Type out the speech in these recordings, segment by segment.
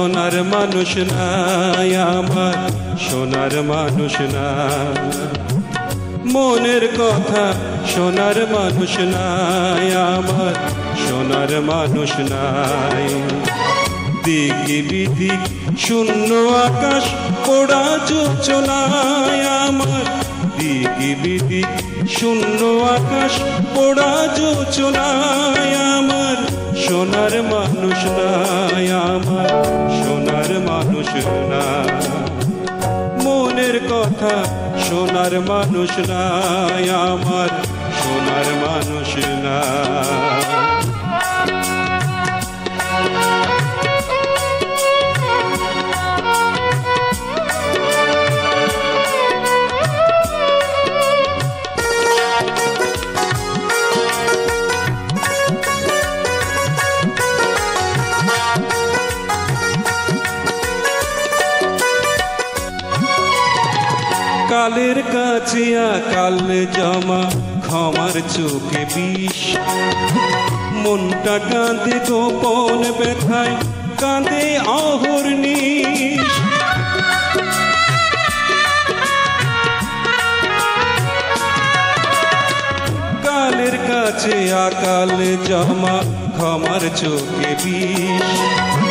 সোনার মানুষ নাই আমার, সোনার মানুষ না মনের কথা সোনার মানুষ নাই আমার, সোনার মানুষ নাই। দিকে বিদিক শূন্য আকাশ পোড়া যোচনায় আমার। দিকে বিদিক শূন্য আকাশ পোড়া যোচনায় আমার। সোনার মানুষ নাই আমার, সোনার মানুষ না মনের কথা সোনার মানুষ নাই আমার, সোনার মানুষ না কালের কাছে কাল জমা, ক্ষমার চোখে বিষ। মনটা কাঁদে গোপন ব্যথায়, কাঁদে অহর্নিশ কালের কাছে আকাল জমা, ক্ষমার চোখে বিষ।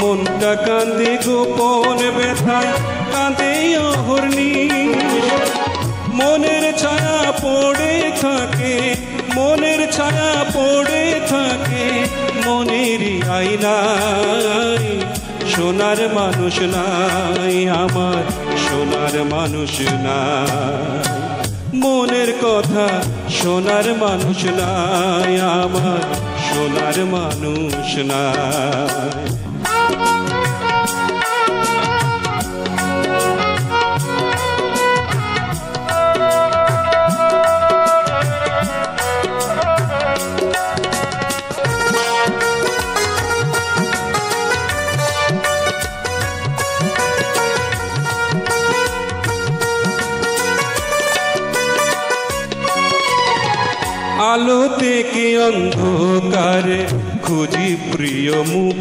মনটা কাঁদে গোপন ব্যথায় কাঁদে অহর্নি মনের ছায়া পড়ে থাকে, মনের ছায়া পড়ে থাকে, মনের আইনাই সোনার মানুষ নাই আমার, সোনার মানুষ নাই। মনের কথা সোনার মানুষ নাই আমার, সোনার মানুষ নাই। আলো থেকে অন্ধকারে খুঁজি প্রিয় মুখ।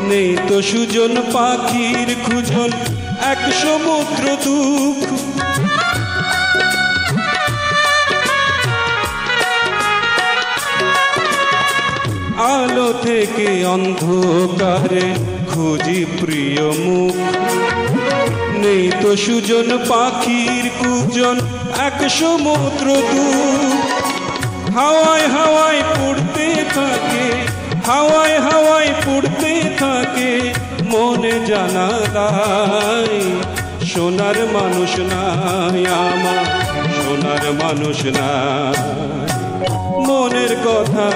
নেই তো সুজন পাখির খুঁজন এক সমুদ্র দুঃখ। আলো থেকে অন্ধকারে খুঁজি প্রিয় মুখ। নেই তো সুজন পাখির কুজন এক সমুদ্র দূর হাওয়ায় হাওয়ায় পড়তে থাকে, হাওয়ায় হাওয়ায় পড়তে থাকে, মনে জানা দায় সোনার মানুষ নাই আমার, সোনার মানুষ নাই। মনের কথা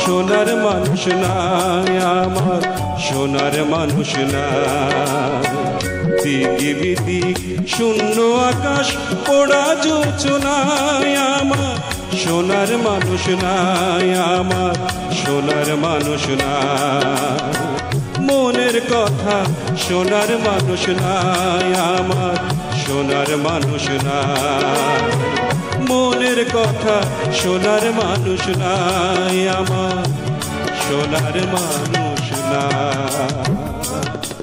সোনার মানুষ নাই আমার, সোনার মানুষ নাই। দিকে বিদিক শূন্য আকাশ, পোড়া যোচনায় আমার সোনার মানুষ নাই আমার, সোনার মানুষ নাই। মনের কথা সোনার মানুষ নাই আমার, সোনার মানুষ নাই। মনের কথা সোনার মানুষ নাই আমার, সোনার মানুষ নাই।